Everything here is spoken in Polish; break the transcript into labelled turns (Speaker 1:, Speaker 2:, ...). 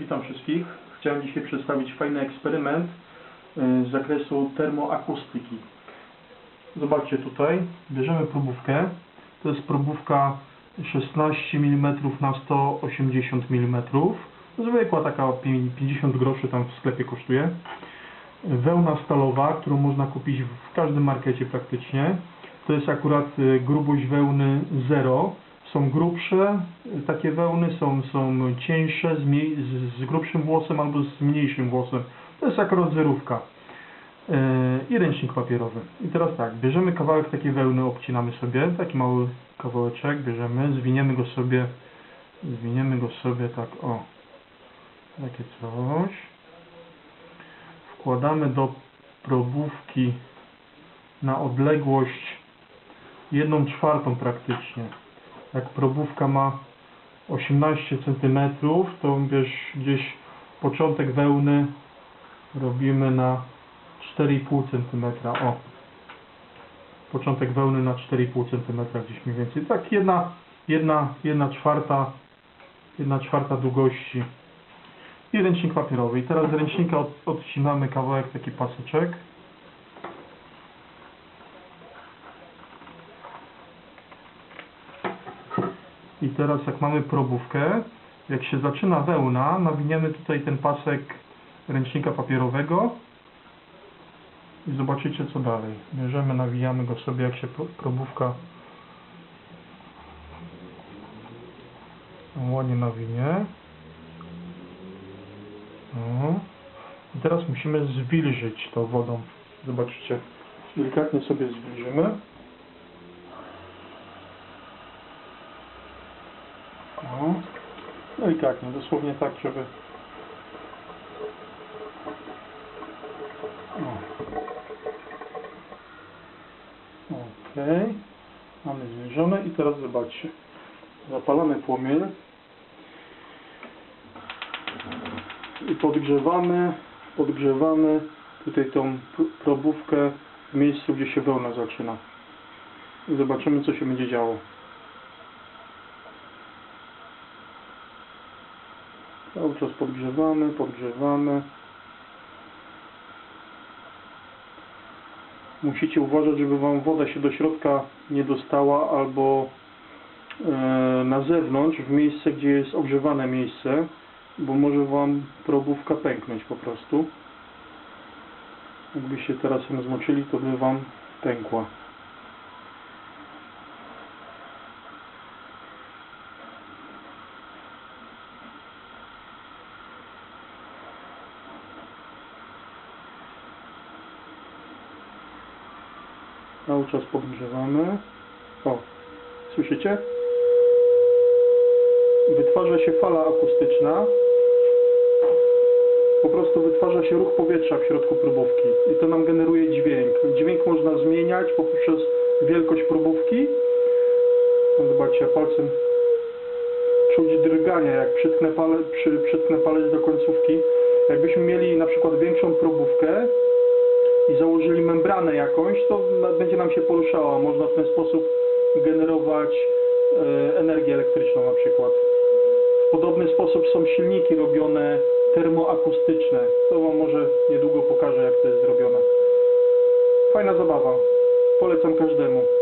Speaker 1: Witam wszystkich. Chciałem dzisiaj przedstawić fajny eksperyment y, z zakresu termoakustyki. Zobaczcie tutaj, bierzemy próbówkę. To jest próbówka 16 mm na 180 mm. Zwykła taka 50 groszy tam w sklepie kosztuje. Wełna stalowa, którą można kupić w każdym markecie praktycznie. To jest akurat y, grubość wełny 0. Są grubsze takie wełny, są, są cieńsze z, z, grubszym włosem albo z mniejszym włosem. To jest akurat zerówka. Yy, I ręcznik papierowy. I teraz tak, bierzemy kawałek takiej wełny, obcinamy sobie, taki mały kawałeczek, bierzemy, zwiniemy go sobie, zwiniemy go sobie tak, o, takie coś. Wkładamy do probówki na odległość jedną czwartą praktycznie. Jak probówka ma 18 cm, to wiesz, gdzieś początek wełny robimy na 4,5 cm. O. Początek wełny na 4,5 cm gdzieś mniej więcej. Tak jedna, jedna, jedna czwarta, jedna czwarta długości. I ręcznik papierowy. I teraz z ręcznika od, odcinamy kawałek taki paseczek. I teraz jak mamy probówkę, jak się zaczyna wełna, nawiniemy tutaj ten pasek ręcznika papierowego i zobaczycie co dalej. Bierzemy, nawijamy go sobie jak się pro- probówka ładnie nawinie. O. I teraz musimy zwilżyć to wodą. Zobaczycie. Delikatnie sobie zwilżymy. O. Delikatnie, dosłownie tak, żeby Okej. Mamy zwilżone i teraz zobaczcie. Zapalamy płomień. I podgrzewamy, podgrzewamy tutaj tą pr- probówkę w miejscu, gdzie się wełna zaczyna. I zobaczymy, co się będzie działo. Cały czas podgrzewamy, podgrzewamy. Musicie uważać, żeby Wam woda się do środka nie dostała albo e, na zewnątrz, w miejsce, gdzie jest ogrzewane miejsce, bo może Wam probówka pęknąć po prostu. Jakby się teraz ją zmoczyli, to by Wam pękła. Cały czas podgrzewamy. O, słyszycie? Wytwarza się fala akustyczna. Po prostu wytwarza się ruch powietrza w środku próbówki i to nam generuje dźwięk. Dźwięk można zmieniać poprzez wielkość próbówki. Zobaczcie, palcem czuć drgania, jak przytknę, pale, przy, przytknę palec do końcówki. Jakbyśmy mieli na przykład większą próbówkę, i założyli membranę jakąś, to będzie nam się poruszała. Można w ten sposób generować e, energię elektryczną na przykład. W podobny sposób są silniki robione termoakustyczne. To Wam może niedługo pokażę, jak to jest zrobione. Fajna zabawa. Polecam każdemu.